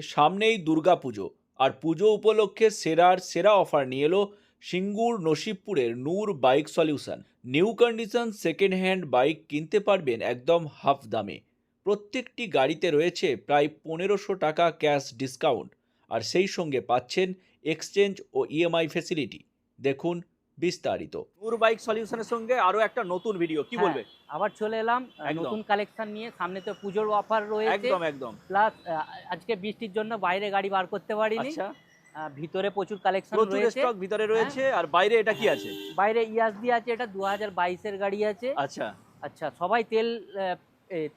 সামনেই দুর্গাপুজো আর পুজো উপলক্ষে সেরার সেরা অফার নিয়ে এলো Singur নসিবপুরের Noor bike solution. New condition second hand bike কিনতে পারবেন একদম হাফ দামে। প্রত্যেকটি গাড়িতে রয়েছে প্রায় পনেরোশো টাকা ক্যাশ ডিসকাউন্ট। আর সেই সঙ্গে পাচ্ছেন এক্সচেঞ্জ ও ইএমআই ফেসিলিটি। দেখুন বিস্তারিত। নূর বাইক সলিউশনের সঙ্গে আরও একটা নতুন ভিডিও কি হ্যাঁ, বলবে? আবার চলে এলাম নতুন কালেকশন নিয়ে সামনে তো পুজোর অফার রয়েছে। একদম একদম। প্লাস আজকে বৃষ্টির জন্য বাইরে গাড়ি বার করতে পারিনি। আচ্ছা। ভিতরে প্রচুর কালেকশন প্রচুর রয়েছে। স্টক ভিতরে রয়েছে আর বাইরে এটা কি আছে? বাইরে ইয়াসডি আছে এটা দু হাজার বাইশের গাড়ি আছে। আচ্ছা। আচ্ছা সবাই তেল আহ,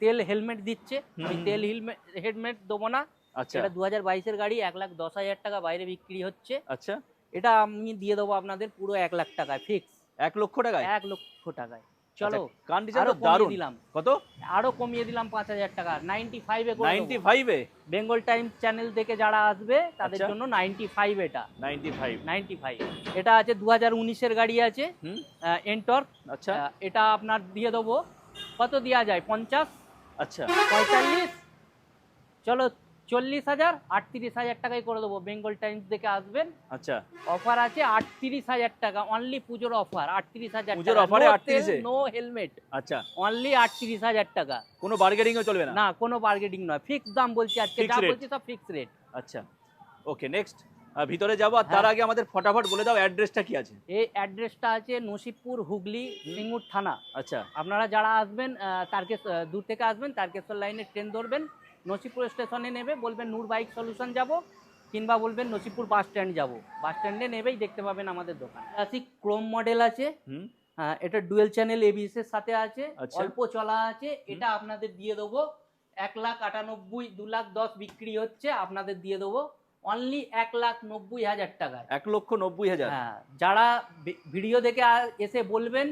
তেল হেলমেট দিচ্ছে। আমি তেল হেলমেট হেলমেট দেবো না। আচ্ছা। এটা দু হাজার বাইশের গাড়ি এক লাখ দশ হাজার টাকা বাইরে বিক্রি হচ্ছে। আচ্ছা। এটা আমি দিয়ে দেবো আপনাদের পুরো এক লাখ টাকায় ফিক্স এক লক্ষ টাকায়? এক লক্ষ টাকায়। চলো কন্ডিশন আরও দারুণ কমিয়ে দিলাম। কত? আরও কমিয়ে দিলাম পাঁচ হাজার টাকা। নাইনটি ফাইভে নাইনটি ফাইভে বেঙ্গল টাইমস চ্যানেল থেকে যারা আসবে তাদের আচ্ছা। জন্য নাইনটি ফাইভ এটা। নাইনটি ফাইভ নাইনটি ফাইভ এটা আছে দু হাজার উনিশের গাড়ি আছে। হুম। এন্টর আচ্ছা। এটা আপনার দিয়ে দেবো। কত দেওয়া যায়? পঞ্চাশ? আচ্ছা। পঁয়তাল্লিশ? চলো চল্লিশ হাজার আটত্রিশ হাজার টাকায় করে দেবো। বেঙ্গল টাইমস দেখে আসবেন। আচ্ছা। অফার আছে আটত্রিশ হাজার টাকা অনলি পুজোর অফার আটত্রিশ হাজার পুজোর offer এ 38 এ? নো হেলমেট আচ্ছা। অনলি আটত্রিশ হাজার টাকা। কোনো বার্গেনিংও চলবে না? না কোনো বার্গেটিং নয়। ফিক্স দাম বলছি আজকে যা বলছি সব ফিক্স রেট আচ্ছা। ওকে নেক্সট ভিতরে যাব আর তার হ্যাঁ। আগে আমাদের ফটাফট বলে দাও অ্যাড্রেসটা কি আছে? এই অ্যাড্রেসটা আছে নসিবপুর হুগলি সিঙ্গুর থানা। আচ্ছা। আপনারা যারা আসবেন আহ, তারকেশ দূর থেকে আসবেন তারকেশ্বর লাইনে ট্রেন ধরবেন। নসিপুর স্টেশনে নেবে বলবেন নূর বাইক সলিউশন যাব কিংবা বলবেন নসিপুর বাস স্ট্যান্ড যাব। বাস স্ট্যান্ডে নেবেই দেখতে পাবেন আমাদের দোকান। ক্লাসিক ক্রোম মডেল আছে। হ্যাঁ, এটা ডুয়েল চ্যানেল এবিএস এর সাথে আছে আচ্ছা। অল্প চলা আছে এটা আপনাদের দিয়ে দেবো। এক লাখ আটানব্বই দু লাখ দশ বিক্রি হচ্ছে আপনাদের দিয়ে দেবো। অনলি এক লাখ নব্বই হাজার টাকা এক লক্ষ নব্বই হাজার। হ্যাঁ যারা ভিডিও দেখে এসে বলবেন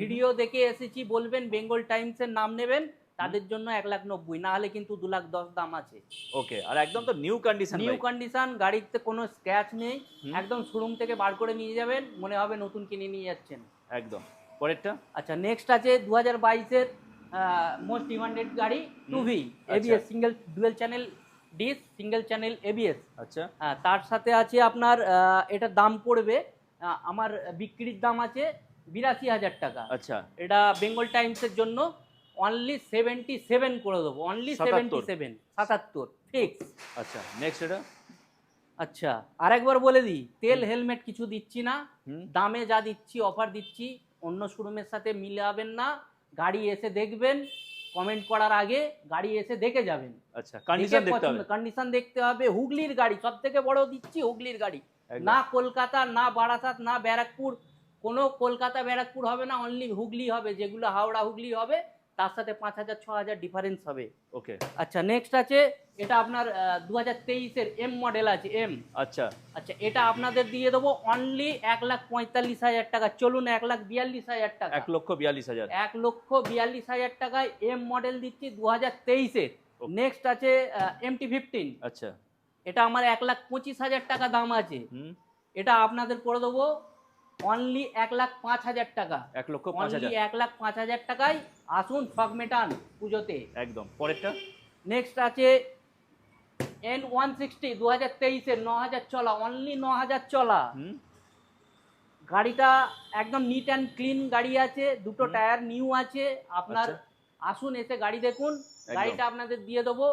ভিডিও দেখে এসেছি বলবেন বেঙ্গল টাইমস এর নাম নেবেন তাদের জন্য এক লাখ নব্বই না হলে কিন্তু দু লাখ দশ দাম আছে। ওকে আর একদম তো নিউ কন্ডিশন নিউ কন্ডিশন গাড়িতে কোনো স্ক্র্যাচ নেই একদম শোরুম থেকে বার করে নিয়ে যাবেন মনে হবে নতুন কিনে নিয়ে যাচ্ছেন। একদম। পরেরটা? আচ্ছা নেক্সট আছে দু হাজার বাইশের মোস্ট ডিমান্ডেড গাড়ি টু ভি আচ্ছা। ABS single dual channel disc single channel ABS আচ্ছা। তার সাথে আছে আপনার এটা দাম পড়বে আমার বিক্রির দাম আছে বিরাশি হাজার টাকা। আচ্ছা। এটা বেঙ্গল টাইমসের জন্য অনলি সেভেন্টি সেভেন করে দেবো। অনলি 77 সেভেন্টি সেভেন সাতাত্তর। ফিক্স আচ্ছা নেক্সট এটা? আচ্ছা আরেকবার বলে দিই তেল হেলমেট কিছু দিচ্ছি না। দামে যা দিচ্ছি অফার দিচ্ছি অন্য শোরুমের সাথে মিলাবেন না। গাড়ি এসে দেখবেন কমেন্ট করার আগে গাড়ি এসে দেখে যাবেন। আচ্ছা কন্ডিশন দেখতে হবে। কন্ডিশন দেখতে হবে হুগলির গাড়ি সব থেকে বড় দিচ্ছি হুগলির গাড়ি। না কলকাতা না বারাসাত না ব্যারাকপুর। কোনো কলকাতা ব্যারাকপুর হবে না অনলি হুগলি হবে যেগুলো হাওড়া হুগলি হবে। তার সাথে পাঁচ হাজার ছ হাজার ডিফারেন্স হবে। ওকে আচ্ছা নেক্সট আছে এটা আপনার দু হাজার তেইশের এম মডেল আছে এম আচ্ছা। আচ্ছা এটা আপনাদের দিয়ে দেবো অনলি এক লাখ পঁয়তাল্লিশ হাজার টাকা। চলুন এক লাখ বিয়াল্লিশ হাজার টাকা। এক লক্ষ বিয়াল্লিশ হাজার। এক লক্ষ বিয়াল্লিশ হাজার টাকায় এম মডেল দিচ্ছি দু হাজার তেইশের. নেক্সট আছে এমটি ফিফটিন আচ্ছা। এটা আমার এক লাখ পঁচিশ হাজার টাকা দাম আছে। এটা আপনাদের করে দেবো অনলি এক লাখ পাঁচ হাজার টাকা। এক লক্ষ অনলি এক লাখ পাঁচ হাজার টাকায় আসুন মেটান পুজোতে। একদম। পরেরটা? নেক্সট আছে এন ওয়ান সিক্সটি দু হাজার তেইশের ন হাজার চলা অনলি ন হাজার চলা। গাড়িটা একদম নিট অ্যান্ড ক্লিন গাড়ি আছে দুটো টায়ার নিউ আছে। আপনার আচ্ছা। আসুন এসে গাড়ি দেখুন গাড়িটা আপনাদের দিয়ে দেবো।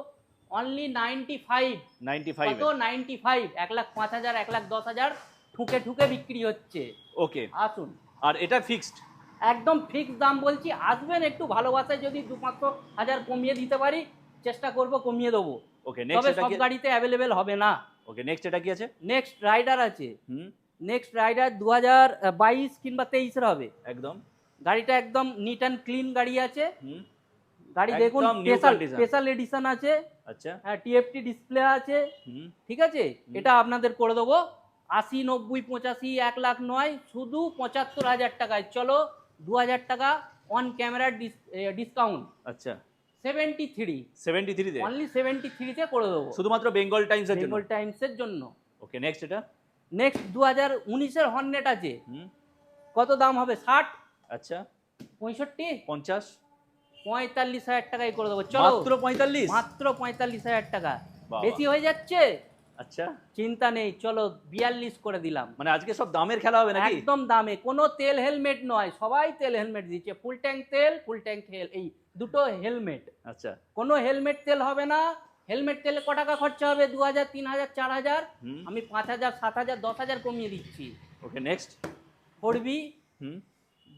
Only ninety five ninety five ninety five এক লাখ পাঁচ হাজার এক লাখ দশ হাজার। ঠুকে ঠুকে বিক্রি হচ্ছে। ওকে। আসুন। আর এটা ফিক্সড একদম ফিক্স দাম বলছি। আসবেন একটু ভালোবাসায় যদি দু পাঁচশো হাজার কমিয়ে দিতে পারি চেষ্টা করব কমিয়ে দেবো। ওকে তবে নেক্সট সব গাড়িতে অ্যাভেলেবেল হবে না। ওকে নেক্সট এটা কি আছে? নেক্সট রাইডার আছে। হুম। নেক্সট রাইডার দু হাজার বাইশ কিংবা তেইশের হবে। একদম। গাড়িটা একদম নিট অ্যান্ড ক্লিন গাড়ি আছে। হুম। গাড়ি দেখুন স্পেশাল স্পেশাল এডিশন আছে। আচ্ছা। হ্যাঁ টিএফটি ডিসপ্লে আছে। ঠিক আছে? এটা আপনাদের করে দেবো। আশি নব্বই পঁচাশি এক লাখ নয় শুধু পঁচাত্তর হাজার টাকায়। চলো দু হাজার টাকা অন ক্যামেরার ডিসকাউন্ট আচ্ছা। সেভেন্টি থ্রি সেভেন্টি থ্রিতে অনলি সেভেন্টি থ্রিতে করে দেবো। শুধুমাত্র বেঙ্গল টাইমসের জন্য? বেঙ্গল টাইমসের জন্য। ওকে নেক্সট এটা? নেক্সট দু হাজার উনিশের হর্নেট আছে। কত দাম হবে? ষাট? আচ্ছা। পঁয়ষট্টি? পঞ্চাশ? পঁয়তাল্লিশ হাজার টাকায় করে দেবো। চলো। মাত্র পঁয়তাল্লিশ? মাত্র পঁয়তাল্লিশ হাজার টাকা। বেশি হয়ে যাচ্ছে? আচ্ছা। চিন্তা নেই চলো বিয়াল্লিশ করে দিলাম। মানে আজকে সব দামের খেলা হবে নাকি? একদম দামে কোনো তেল হেলমেট নয় সবাই তেল হেলমেট দিচ্ছে ফুল ট্যাঙ্ক তেল ফুল ট্যাঙ্ক তেল এই দুটো হেলমেট। আচ্ছা। কোনো হেলমেট তেল হবে না হেলমেট তেলে ক টাকা খরচা হবে? দু হাজার তিন হাজার চার হাজার? আমি পাঁচ হাজার সাত হাজার দশ হাজার কমিয়ে দিচ্ছি। ওকে নেক্সট ফোর বি হুম।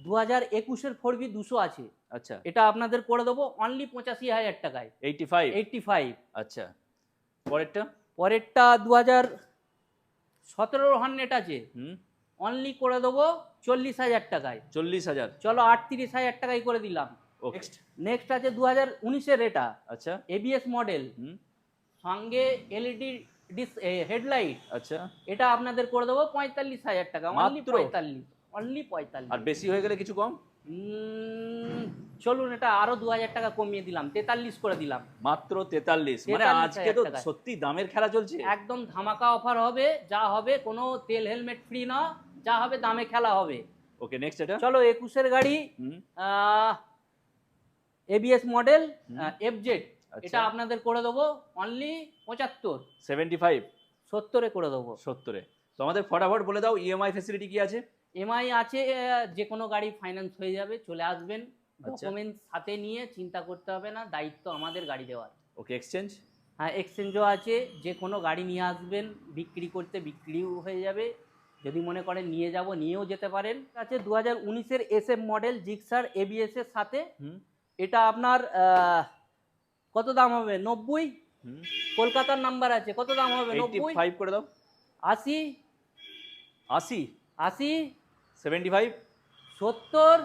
দু হাজার একুশের ফোর বি দুশো আছে। আচ্ছা। এটা আপনাদের করে দেবো অনলি পঁচাশি হাজার টাকায়। এইটি ফাইভ এইটটি ফাইভ আচ্ছা। পরেরটা? পরেরটা দু হাজার সতেরোর হান্ড্রেড আছে হুম? অনলি করে দেবো চল্লিশ হাজার টাকায়। চল্লিশ হাজার। চলো আটত্রিশ হাজার টাকায় করে দিলাম। নেক্সট নেক্সট আছে দু হাজার উনিশের এটা। আচ্ছা। এবিএস মডেল হুম? সঙ্গে এলইডি ডিস হেডলাইট আচ্ছা। এটা আপনাদের করে দেবো পঁয়তাল্লিশ হাজার টাকা। অনলি? পঁয়তাল্লিশ অনলি পঁয়তাল্লিশ। আর বেশি হয়ে গেলে কিছু কম? উম, চলুন এটা আরও দু হাজার টাকা কমিয়ে দিলাম তেতাল্লিশ করে দিলাম। মাত্র তেতাল্লিশ মানে আজকে তো সত্যি দামের খেলা চলছে। একদম ধামাকা অফার হবে যা হবে কোনো তেল হেলমেট ফ্রি না যা হবে দামে খেলা হবে। ওকে নেক্সট এটা? চলো একুশের গাড়ি এবিএস মডেল। এফজেড এটা আচ্ছা। আপনাদের করে দেবো অনলি পঁচাত্তর। সেভেন্টি ফাইভ সত্তরে করে দেবো। সত্তরে। তো আমাদের ফটাফট বলে দাও ইএমআই ফেসিলিটি কি আছে? এমআই আছে আহ, যে কোনো গাড়ি ফাইন্যান্স হয়ে যাবে চলে আসবেন। ডকুমেন্টস সাথে নিয়ে চিন্তা করতে হবে না দায়িত্ব আমাদের গাড়ি দেওয়ার। ওকে এক্সচেঞ্জ হ্যাঁ এক্সচেঞ্জও আছে যে কোনো গাড়ি নিয়ে আসবেন বিক্রি করতে বিক্রিও হয়ে যাবে। যদি মনে করেন নিয়ে যাব নিয়েও যেতে পারেন। আছে দু হাজার উনিশের S F model Gixxer ABS এর সাথে। এটা আপনার কত দাম হবে? নব্বই? কলকাতার নাম্বার আছে কত দাম হবে? নব্বই? ফাইভ করে দাও। আশি? আশি? আশি? সেভেন্টি ফাইভ সত্তর?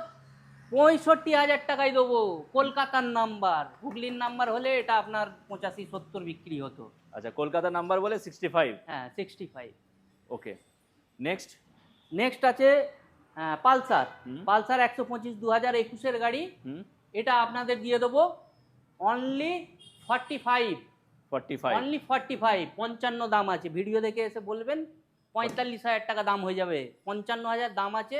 পঁয়ষট্টি হাজার টাকায় দেবো। কলকাতার নাম্বার। হুগলির নাম্বার হলে এটা আপনার পঁচাশি সত্তর বিক্রি হতো। আচ্ছা কলকাতার নাম্বার বলে সিক্সটি ফাইভ হ্যাঁ sixty five okay next next আছে পালসার। পালসার একশো পঁচিশ দু হাজার একুশের গাড়ি। এটা আপনাদের দিয়ে দেবো only forty five forty five only forty five পঞ্চান্ন দাম আছে। ভিডিও দেখে এসে বলবেন পঁয়তাল্লিশ হাজার টাকা দাম হয়ে যাবে। পঞ্চান্ন হাজার দাম আছে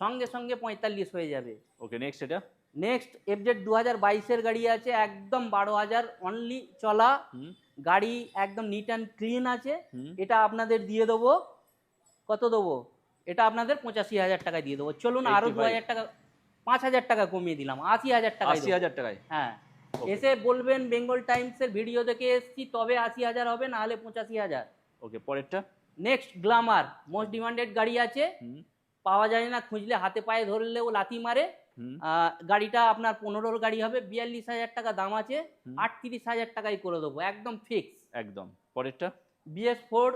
সঙ্গে সঙ্গে পঁয়তাল্লিশ হয়ে যাবে। ওকে নেক্সট এটা? নেক্সট এফজেড দু হাজার বাইশের গাড়ি আছে একদম বারো হাজার অনলি চলা। গাড়ি একদম নিট অ্যান্ড ক্লিন আছে। এটা আপনাদের দিয়ে দেবো। কত দেবো? এটা আপনাদের পঁচাশি হাজার টাকায় দিয়ে দেবো। চলুন আরও দু হাজার টাকা পাঁচ হাজার টাকা কমিয়ে দিলাম। আশি হাজার টাকা আশি হাজার টাকায়? হ্যাঁ। এসে বলবেন বেঙ্গল টাইমসের ভিডিও দেখে এসছি তবে আশি হাজার হবে না হলে পঁচাশি হাজার। ওকে পরেরটা? নেক্সট গ্লামার মোস্ট ডিমান্ডেড গাড়ি আছে। পাওয়া যায় না খুঁজলে হাতে পায়ে ধরলেও লাথি মারে। গাড়িটা আপনার পনেরোর গাড়ি হবে বিয়াল্লিশ হাজার টাকা দাম আছে। আটত্রিশ হাজার টাকায় করে দেবো একদম ফিক্স একদম। পরেরটা? বিএস ফোর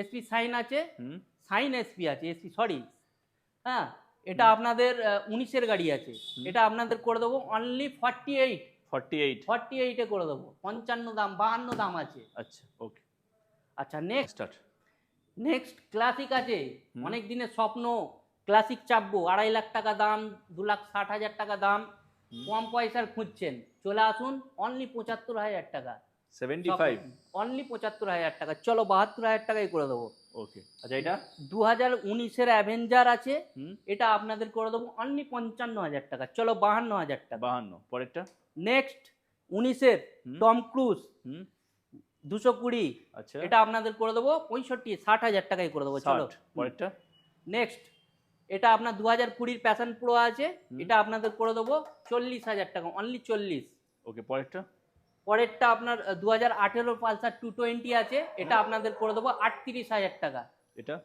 এসপি সাইন আছে সাইন এসপি আছে এসপি সরি হ্যাঁ এটা আপনাদের উনিশের গাড়ি আছে এটা আপনাদের করে দেবো only forty eight forty eight forty এইটে করে দেবো পঞ্চান্ন দাম বাহান্ন দাম আছে। আচ্ছা ওকে আচ্ছা নেক্সট নেক্সট ক্লাসিক আছে অনেক দিনের স্বপ্ন। ক্লাসিক চাপবো আড়াই লাখ টাকা দাম দু লাখ ষাট হাজার টাকা দাম কম পয়সার খুঁজছেন চলে আসুন অনলি পঁচাত্তর হাজার টাকা। সেভেন্টি ফাইভ অনলি পঁচাত্তর হাজার টাকা চলো বাহাত্তর হাজার টাকায় করে দেবো। ওকে আচ্ছা এটা? দু হাজার উনিশের অ্যাভেঞ্জার আছে এটা আপনাদের করে দেবো অনলি পঞ্চান্ন হাজার টাকা চলো বাহান্ন হাজার টাকা। বাহান্ন পরেরটা? নেক্সট উনিশের টম ক্রুজ দুশো কুড়ি আচ্ছা। এটা আপনাদের করে দেবো পঁয়ষট্টি ষাট হাজার টাকায় করে দেবো চলো। পরেরটা? নেক্সট এটা আপনার দু হাজার কুড়ির প্যাশন প্রো আছে এটা আপনাদের করে দেবো চল্লিশ হাজার টাকা অনলি চল্লিশ। ওকে পরেরটা? পরেরটা আপনার দু হাজার আঠেরো পালসার টু টোয়েন্টি আছে এটা আপনাদের করে দেবো আটত্রিশ হাজার টাকা। এটা?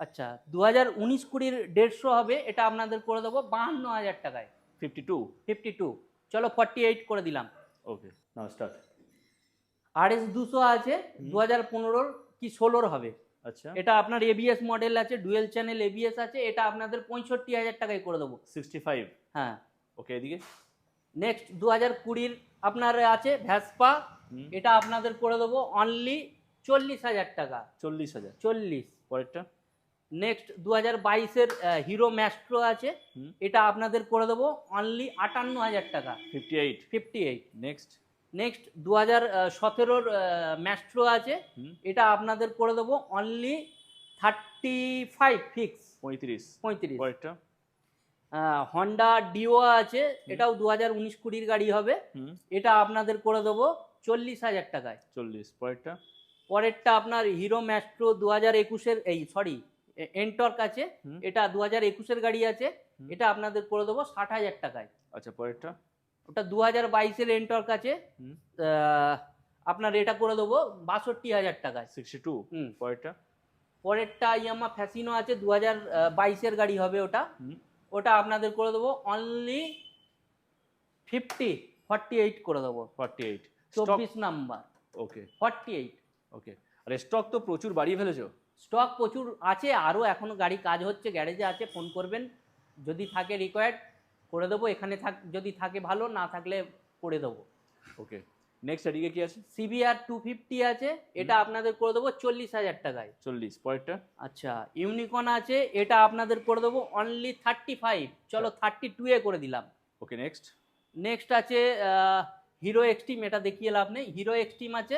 আচ্ছা দু হাজার উনিশ কুড়ির দেড়শো হবে এটা আপনাদের করে দেবো বাহান্ন হাজার টাকায়। ফিফটি টু ফিফটি টু চলো ফর্টি এইট করে দিলাম। ওকে নাও স্টার্ট আর এস দুশো আছে দু হাজার পনেরোর কি ষোলোর হবে? আচ্ছা। এটা আপনার এবিএস মডেল আছে ডুয়েল চ্যানেল এবিএস আছে এটা আপনাদের পঁয়ষট্টি হাজার টাকায় করে দেবো। সিক্সটি ফাইভ হ্যাঁ। ওকে এদিকে? নেক্সট দু হাজার কুড়ির আপনার আছে ভ্যাসপা এটা আপনাদের করে দেবো অনলি চল্লিশ হাজার টাকা। চল্লিশ হাজার? চল্লিশ। পরেরটা? নেক্সট দু হাজার বাইশের হিরো ম্যাস্ট্রো আছে এটা আপনাদের করে দেবো অনলি আটান্ন হাজার টাকা। Fifty eight fifty eight next next দু হাজার সতেরোর ম্যাস্ট্রো আছে। এটা আপনাদের করে দেবো অনলি থার্টি ফাইভ ফিক্স পঁয়ত্রিশ। পঁয়ত্রিশ হন্ডা ডিও আছে। এটাও দু হাজার উনিশ কুড়ির গাড়ি হবে। এটা আপনাদের করে দেবো চল্লিশ হাজার টাকায়। চল্লিশ। পরেরটা? পরেরটা আপনার হিরো ম্যাস্ট্রো দু হাজার একুশের এই সরি এন্টর্ক আছে। এটা দু হাজার একুশের গাড়ি আছে। এটা আপনাদের করে দেবো ষাট হাজার টাকায়। আচ্ছা পরেরটা? ওটা দু হাজার বাইশের এন্টর্ক আছে আপনার এটা করে দেবো বাষট্টি হাজার টাকায়। Sixty two? পরেরটা? পরেরটা ইয়ামা ফ্যাসিনো আছে দু হাজার বাইশের গাড়ি হবে ওটা। ওটা আপনাদের করে দেবো অনলি ফিফটি ফর্টি এইট করে দেবো। ফর্টি এইট চব্বিশ number. Okay forty eight okay আর স্টক তো প্রচুর বাড়িয়ে ফেলেছো। স্টক প্রচুর আছে আরও এখনও গাড়ি কাজ হচ্ছে গ্যারেজে আছে ফোন করবেন। যদি থাকে রিকোয়ার্ড করে দেবো এখানে থাক যদি থাকে ভালো না থাকলে করে দেবো। ওকে নেক্সট এদিকে কি আছে? সিবিআর টু ফিফটি আছে এটা আপনাদের করে দেবো চল্লিশ হাজার টাকায়। চল্লিশ পরেরটা? আচ্ছা ইউনিকর্ন আছে এটা আপনাদের করে দেবো অনলি থার্টি ফাইভ চলো থার্টি টুয়ে করে দিলাম। ওকে নেক্সট নেক্সট আছে হিরো এক্সট্রিম এটা দেখিয়ে লাভ নেই। হিরো এক্সট্রিম আছে।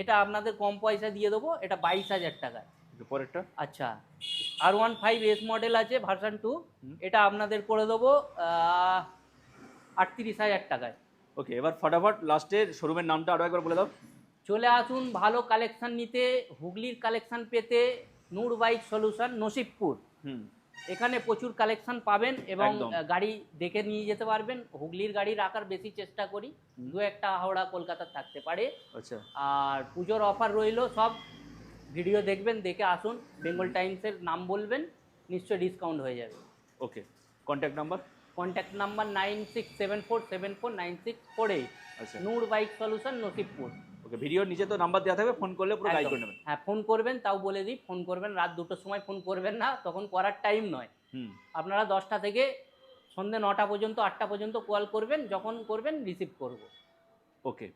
এটা আপনাদের কম পয়সা দিয়ে দেবো এটা বাইশ হাজার টাকায়। পরেরটা। আচ্ছা R one five S model আছে ভার্সন টু এটা আপনাদের করে দেবো আটত্রিশ হাজার টাকায়। ওকে এবার ফটাফট লাস্টের শোরুমের নামটা আরও একবার বলে দাও। চলে আসুন ভালো কালেকশন নিতে হুগলির কালেকশন পেতে নূর বাইক সলিউশন নসিবপুর। এখানে প্রচুর কালেকশন পাবেন এবং গাড়ি দেখে নিয়ে যেতে পারবেন। হুগলির গাড়ি রাখার বেশি চেষ্টা করি। দু একটা হাওড়া কলকাতা থাকতে পারে। আচ্ছা। আর পুজোর অফার রইল সব। ভিডিও দেখবেন দেখে আসুন বেঙ্গল টাইমসের নাম বলবেন নিশ্চয়ই ডিসকাউন্ট হয়ে যাবে। Okay contact number contact number nine six seven four seven four nine six four eight আচ্ছা। Noor bike solution Nasibpur okay ভিডিওর নিচে তো নাম্বার দেওয়া থাকবে ফোন করলে পুরো গাইড করে নেবেন। হ্যাঁ ফোন করবেন তাও বলে দিই ফোন করবেন রাত দুটোর সময় ফোন করবেন না তখন করার টাইম নয়। হুম। আপনারা দশটা থেকে সন্ধ্যে নটা পর্যন্ত আটটা পর্যন্ত কল করবেন যখন করবেন রিসিভ করব। ওকে